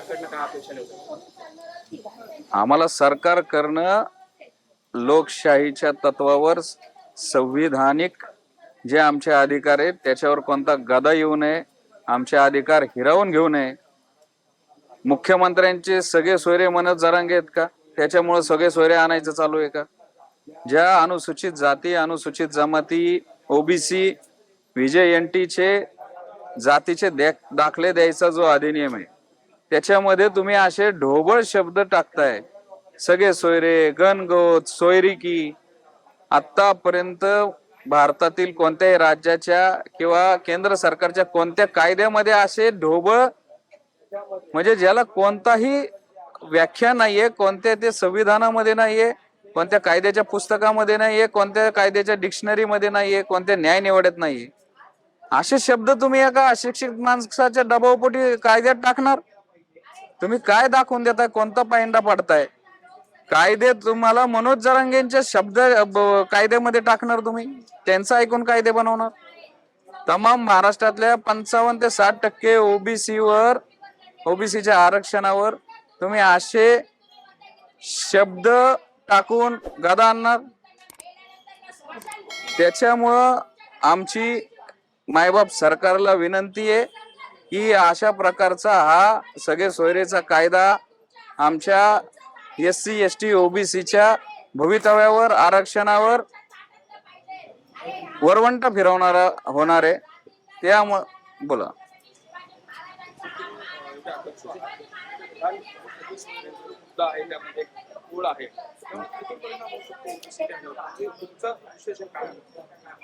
सरकारकडनं काय अपेक्षा आम्हाला सरकार करणं लोकशाहीच्या तत्वावर संविधानिक जे आमचे अधिकार आहेत त्याच्यावर कोणता गदा येऊ नये आमचे अधिकार हिरावून घेऊ नये. मुख्यमंत्र्यांचे सगळे सोयरे म्हणत जरांगे आहेत का? त्याच्यामुळे सगळे सोयरे आणायचं चालू आहे का? ज्या अनुसूचित जाती अनुसूचित जमाती ओबीसी विजय एन चे जातीचे दे- दाखले द्यायचा जो अधिनियम आहे त्याच्यामध्ये तुम्ही असे ढोबळ शब्द टाकताय. सगळे सोयरे गणगोत सोयरिकी. आतापर्यंत भारतातील कोणत्याही राज्याच्या किंवा केंद्र सरकारच्या कोणत्या कायद्यामध्ये असे ढोबळ म्हणजे ज्याला कोणताही व्याख्या नाहीये कोणत्या ते संविधानामध्ये नाहीये कोणत्या कायद्याच्या पुस्तकामध्ये नाहीये कोणत्या कायद्याच्या डिक्शनरीमध्ये नाहीये कोणत्या न्याय निवडत नाहीये. असे शब्द तुम्ही एका अशिक्षित माणसाच्या दबावपोटी कायद्यात टाकणार? तुम्ही काय दाखवून देताय? कोणता पायंडा पाडताय? कायदे तुम्हाला मनोज जरंगेंचे शब्द ब- कायद्यामध्ये टाकणार तुम्ही? त्यांचं ऐकून कायदे बनवणार? तमाम महाराष्ट्रातल्या पंचावन्न ते साठ टक्के ओबीसी वर ओबीसीच्या आरक्षणावर तुम्ही असे शब्द टाकून गदा आणणार? त्याच्यामुळं आमची मायबाप सरकारला विनंती आहे की अशा प्रकारचा हा सगळे सोयरेचा कायदा आमच्या एस सी एस टी ओबीसीच्या भवितव्यावर आरक्षणावर वरवंट फिरवणारा होणार आहे. त्यामुळे बोला. आहे.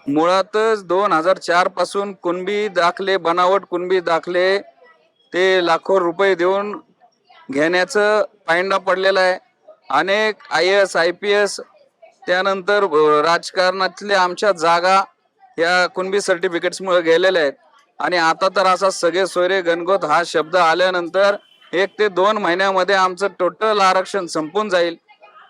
मुळातच दोन हजार चारपासून कुणबी दाखले बनावट कुणबी दाखले ते लाखो रुपये देऊन घेण्याचं पायंडा पडलेला आहे. अनेक I S I P S त्यानंतर राजकारणातल्या आमच्या जागा या कुणबी सर्टिफिकेट्समुळे गेलेल्या आहेत. आणि आता तर असा सगळे सोयरे गणगोत हा शब्द आल्यानंतर एक ते दोन महिन्यामध्ये आमचं टोटल आरक्षण संपून जाईल.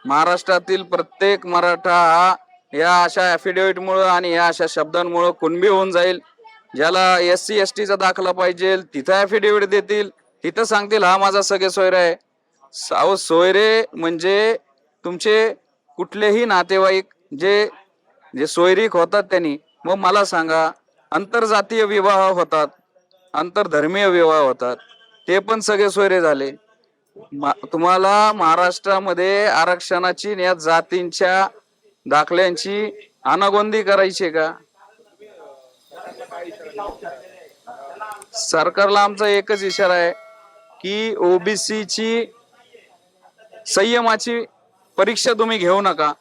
महाराष्ट्रातील प्रत्येक मराठा हा या अशा ॲफिडेव्हिटमुळं आणि या अशा शब्दांमुळं कुणबी होऊन जाईल. ज्याला एस सी एस टीचा दाखला पाहिजे तिथं ॲफिडेव्हिट देतील तिथं सांगतील हा माझा सगळे सोयरे आहे. साव सोयरे म्हणजे तुमचे कुठलेही नातेवाईक जे जे सोयरीक होतात त्यांनी. मग मला सांगा आंतरजातीय विवाह होतात आंतरधर्मीय विवाह होतात. ते पण सगळे सोयरे झाले. मा- तुम्हाला महाराष्ट्रामध्ये आरक्षणाची या जातींच्या दाखल्यांची अनागोंदी करायची आहे का? सरकारला आमचा एकच इशारा आहे की ओबीसीची संयमाची परीक्षा तुम्ही घेऊ नका.